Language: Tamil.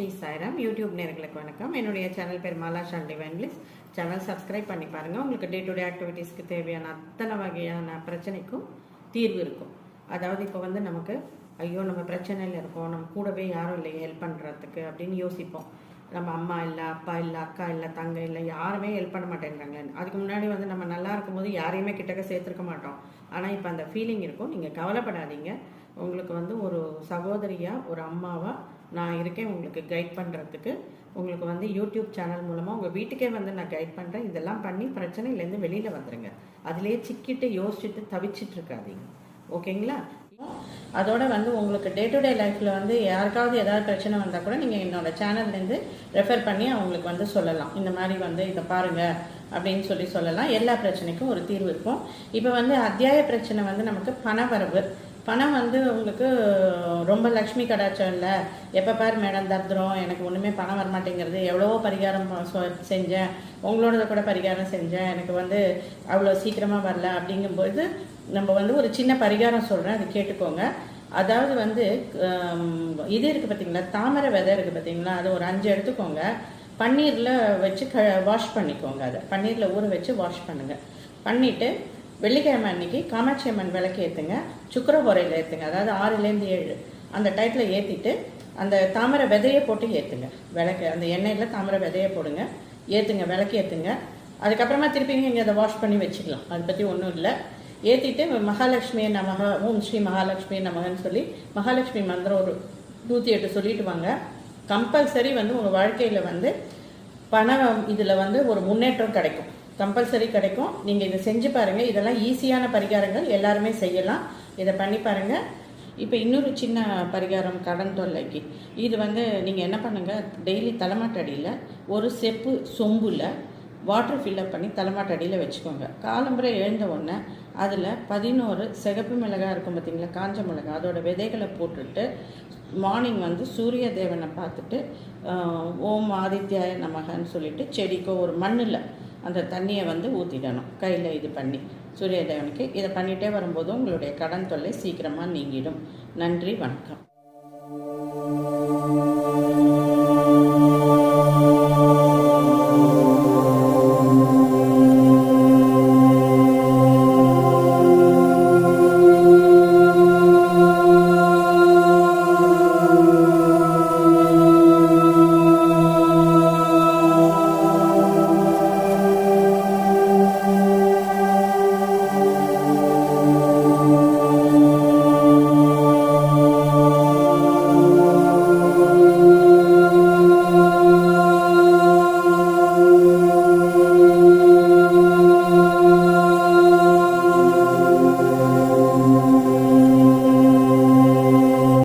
ஸ்ரீ சாய்ராம். யூடியூப் நேர்களுக்கு வணக்கம். என்னுடைய சேனல் பேர் Mala Shan divine channel subscribe பண்ணி பாருங்கள் உங்களுக்கு டே டு டே ஆக்டிவிட்டீஸ்க்கு தேவையான அத்தனை வகையான பிரச்சனைக்கும் தீர்வு இருக்கும். அதாவது இப்போ வந்து நமக்கு ஐயோ நம்ம பிரச்சனையில் இருக்கோம். நம்ம கூடவே யாரும் இல்லை. ஹெல்ப் பண்ணுறதுக்கு அப்படின்னு யோசிப்போம். நம்ம அம்மா இல்லை அப்பா இல்லை அக்கா இல்லை தங்கை இல்லை யாருமே ஹெல்ப் பண்ண மாட்டேங்கிறாங்களே அதுக்கு முன்னாடி வந்து நம்ம நல்லா இருக்கும்போது யாரையுமே கிட்டக்க சேர்த்துருக்க மாட்டோம். ஆனால் இப்போ அந்த ஃபீலிங் இருக்கும். நீங்கள் கவலைப்படாதீங்க. உங்களுக்கு வந்து ஒரு சகோதரியாக ஒரு அம்மாவாக நான் இருக்கேன் உங்களுக்கு கைட் பண்ணுறதுக்கு உங்களுக்கு வந்து யூடியூப் சேனல் மூலமாக உங்கள் வீட்டுக்கே வந்து நான் கைட் பண்ணுறேன் இதெல்லாம் பண்ணி பிரச்சனையிலேருந்து வெளியில் வந்துடுங்க அதிலே சிக்கிட்டு யோசிச்சுட்டு தவிச்சிட்டு இருக்காதீங்க ஓகேங்களா? அதோட வந்து உங்களுக்கு டே டு டே லைஃப்பில் வந்து யாருக்காவது ஏதாவது பிரச்சனை வந்தால் கூட நீங்கள் என்னோடய சேனல்லேருந்து ரெஃபர் பண்ணி அவங்களுக்கு வந்து சொல்லலாம். இந்த மாதிரி வந்து இதை பாருங்கள் அப்படின்னு சொல்லி சொல்லலாம். எல்லா பிரச்சனைக்கும் ஒரு தீர்வு இருக்கும். இப்போ வந்து அத்தியாய பிரச்சனை வந்து நமக்கு பணவரவு. பணம் வந்து உங்களுக்கு ரொம்ப லக்ஷ்மி கடாச்சம் இல்லை. எப்போ பார் மேடம் தர்திரம் எனக்கு ஒன்றுமே பணம் வரமாட்டேங்கிறது. எவ்வளவோ பரிகாரம் செஞ்சேன். உங்களோடத கூட பரிகாரம் செஞ்சேன். எனக்கு வந்து அவ்வளோ சீக்கிரமாக வரல அப்படிங்கும்போது நம்ம வந்து ஒரு சின்ன பரிகாரம் சொல்கிறேன் அது கேட்டுக்கோங்க. அதாவது வந்து இது இருக்குது பார்த்தீங்களா தாமரை விதை இருக்குது பார்த்தீங்களா அது ஒரு அஞ்சு எடுத்துக்கோங்க. பன்னீரில் வச்சு க வாஷ் பண்ணிக்கோங்க அதை. பன்னீரில் ஊற வச்சு வாஷ் பண்ணுங்கள் பண்ணிவிட்டு வெள்ளிக்கிழமை அன்னைக்கு காமாட்சி அம்மன் விளக்கு ஏற்றுங்க சுக்கரஹோரையில் ஏற்றுங்க அதாவது ஆறுலேருந்து ஏழு. அந்த டயத்தில் ஏற்றிட்டு அந்த தாமரை விதையை போட்டு ஏற்றுங்க விளக்கு அந்த எண்ணெயில் தாமரை விதையை போடுங்க. ஏற்றுங்க விளக்கு ஏற்றுங்க அதுக்கப்புறமா திருப்பி நீங்கள் அதை வாஷ் பண்ணி வச்சுக்கலாம். அதை பற்றி ஒன்றும் இல்லை. ஏற்றிட்டு மகாலட்சுமி நமக ஓம் ஸ்ரீ மகாலட்சுமி நமகன்னு சொல்லி மகாலட்சுமி மந்திரம் ஒரு நூற்றி எட்டு சொல்லிட்டு வாங்க. கம்பல்சரி வந்து உங்கள் வாழ்க்கையில் வந்து பணம் இதில் வந்து ஒரு முன்னேற்றம் கிடைக்கும். கம்பல்சரி கிடைக்கும். நீங்கள் இதை செஞ்சு பாருங்கள் இதெல்லாம் ஈஸியான பரிகாரங்கள். எல்லாருமே செய்யலாம். இதை பண்ணி பாருங்கள் இப்போ இன்னொரு சின்ன பரிகாரம் கடன் தொல்லைக்கு. இது வந்து நீங்கள் என்ன பண்ணுங்கள் டெய்லி தலைமாட்டடியில் ஒரு செப்பு சொம்புல வாட்டர் ஃபில்லப் பண்ணி தலைமாட்டடியில் வச்சுக்கோங்க. காலம்புரை எழுந்த உடனே அதில் பதினோரு சிகப்பு மிளகாய் இருக்கும் பார்த்தீங்களா காஞ்ச மிளகாய். அதோட விதைகளை போட்டுட்டு மார்னிங் வந்து சூரிய தேவனை பார்த்துட்டு ஓம் ஆதித்யாய நமகன்னு சொல்லிட்டு செடிக்கோ ஒரு மண்ணில் அந்த தண்ணியை வந்து ஊற்றிடணும் கையில் இது பண்ணி. சூரியதேவனுக்கு இதை பண்ணிகிட்டே வரும்போது உங்களுடைய கடன் தொல்லை சீக்கிரமாக நீங்கிடும். நன்றி வணக்கம்.